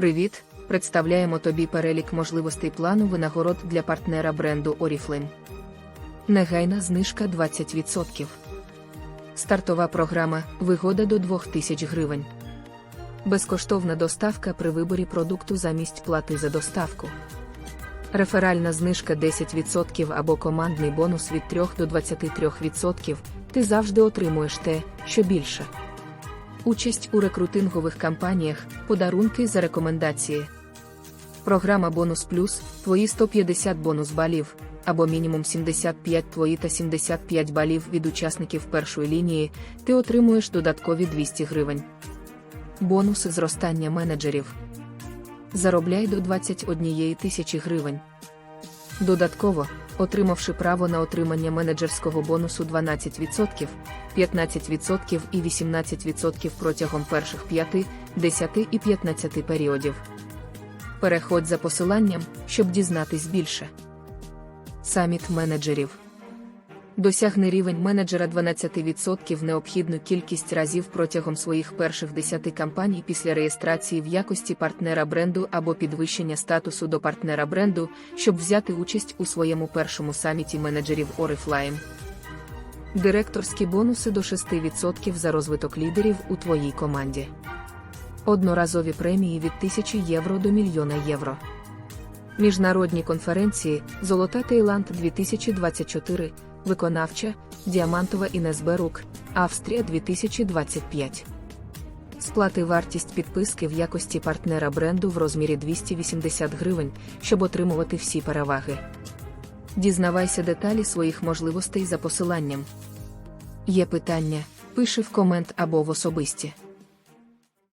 Привіт! Представляємо тобі перелік можливостей плану винагород для партнера бренду Oriflame. Негайна знижка 20%. Стартова програма Вигода до 2000 гривень. Безкоштовна доставка при виборі продукту замість плати за доставку. Реферальна знижка 10% або командний бонус від 3 до 23%. Ти завжди отримуєш те, що більше. Участь у рекрутингових кампаніях, подарунки за рекомендації. Програма Бонус Плюс твої 150 бонус балів, або мінімум 75 твої та 75 балів від учасників першої лінії, ти отримуєш додаткові 200 гривень. Бонуси зростання менеджерів. Заробляй до 21 тисячі гривень. Додатково, отримавши право на отримання менеджерського бонусу 12%, 15% і 18% протягом перших 5, 10 і 15 періодів. Переходь за посиланням, щоб дізнатись більше. Саміт менеджерів. Досягни рівень менеджера 12% необхідну кількість разів протягом своїх перших 10 кампаній після реєстрації в якості партнера бренду або підвищення статусу до партнера бренду, щоб взяти участь у своєму першому саміті менеджерів Oriflame. Директорські бонуси до 6% за розвиток лідерів у твоїй команді. Одноразові премії від 1000 євро до мільйона євро. Міжнародні конференції Золота Таїланд 2024, Виконавча, Діамантова Інес Берук, Австрія 2025. Сплати вартість підписки в якості партнера бренду в розмірі 280 гривень, щоб отримувати всі переваги. Дізнавайся деталі своїх можливостей за посиланням. Є питання, пиши в комент або в особисті.